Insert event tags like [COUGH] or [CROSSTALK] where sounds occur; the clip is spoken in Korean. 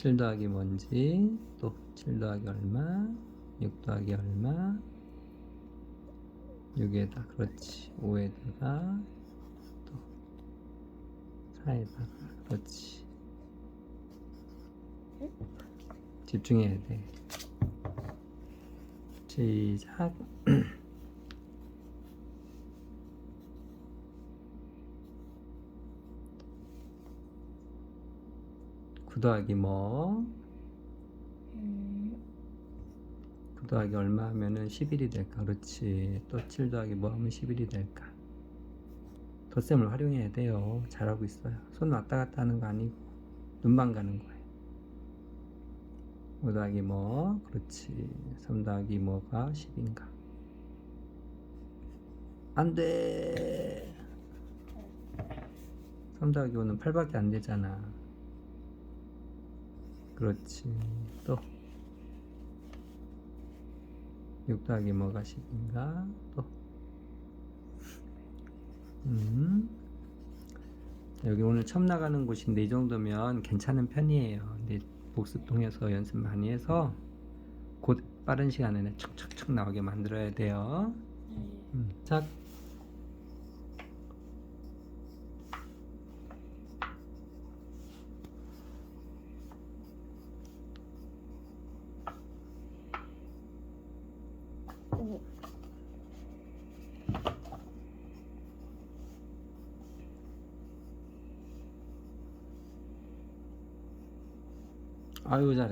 7 더하기 뭔지 또 7 더하기 얼마 6 더하기 얼마? 6에다 그렇지. 5에다가 또 4에다가 그렇지. 집중해야 돼. 시작 [CLEARS THROAT] 9 더하기 뭐? 음, 9 더하기 얼마 하면은 11이 될까? 그렇지. 또 7 더하기 뭐 하면 11이 될까? 덧셈을 활용해야 돼요. 잘하고 있어요. 손 왔다 갔다 하는 거 아니고 눈만 가는 거예요. 5 더하기 뭐? 그렇지. 3 더하기 뭐가 10인가? 안 돼! 3 더하기 5는 8밖에 안 되잖아. 그렇지. 또. 6 더하기 뭐가 10인가? 또. 음. 자, 여기 오늘 처음 나가는 곳인데 이 정도면 괜찮은 편이에요. 근데 복습 통해서 연습 많이 해서 곧 빠른 시간 안에 척척척 나오게 만들어야 돼요. 네. 음, 자. 아유 잘해.